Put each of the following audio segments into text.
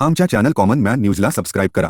आमच्या channel common man न्यूजला subscribe करा.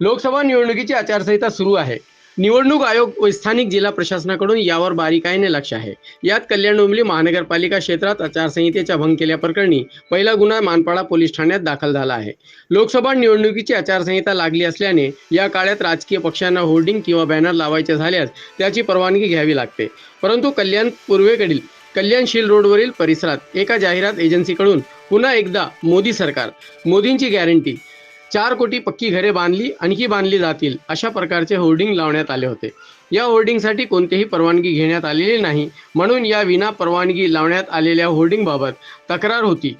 लोकसभा निवडणुकीची आचारसंहिता सुरू आहे. निवडणूक आयोग व स्थानिक जिल्हा प्रशासनाकडून यावर बारीकाईने लक्ष आहे. यात कल्याण डोंबिवली महानगरपालिका क्षेत्रात आचारसंहितेचा भंग केल्याप्रकरणी पहिला गुन्हा मानपाडा पोलीस ठाण्यात दाखल झाला आहे. लोकसभा निवडणुकीची आचारसंहिता लागली असल्याने या काळात राजकीय पक्षांना होर्डिंग किंवा बॅनर लावायचे झाल्यास त्याची परवानगी घ्यावी लागते. परंतु कल्याण पूर्वेकडील कल्याणशील रोडवरील परिसरात एका जाहिरात एजन्सीकडून पुन्हा एकदा मोदी सरकार. मोदींची गॅरंटी चार कोटी पक्की घरे बांधली आणखी बांधली जातील अशा प्रकारचे होर्डिंग लावण्यात आले होते. या होर्डिंगसाठी कोणतीही परवानगी घेण्यात आलेली नाही म्हणून या विना परवानगी लावण्यात आलेल्या होर्डिंगबाबत तक्रार होती.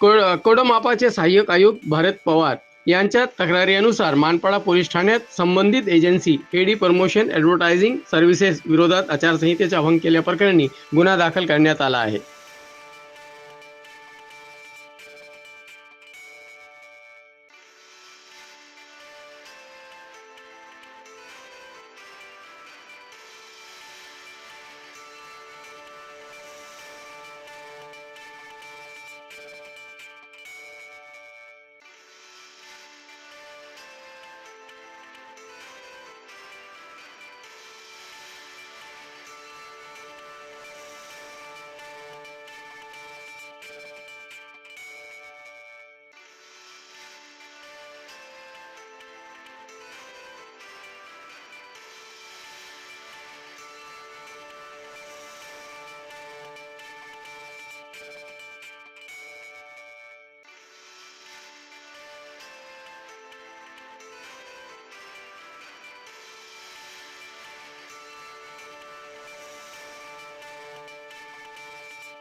कोडमापाचे सहाय्यक आयुक्त भरत पवार यांच्या तक्रारीनुसार मानपाडा पोलीस ठाण्यात संबंधित agency AD promotion advertising services विरोधात आचारसंहितेचा भंग केल्याप्रकरणी गुन्हा दाखल करण्यात आला आहे.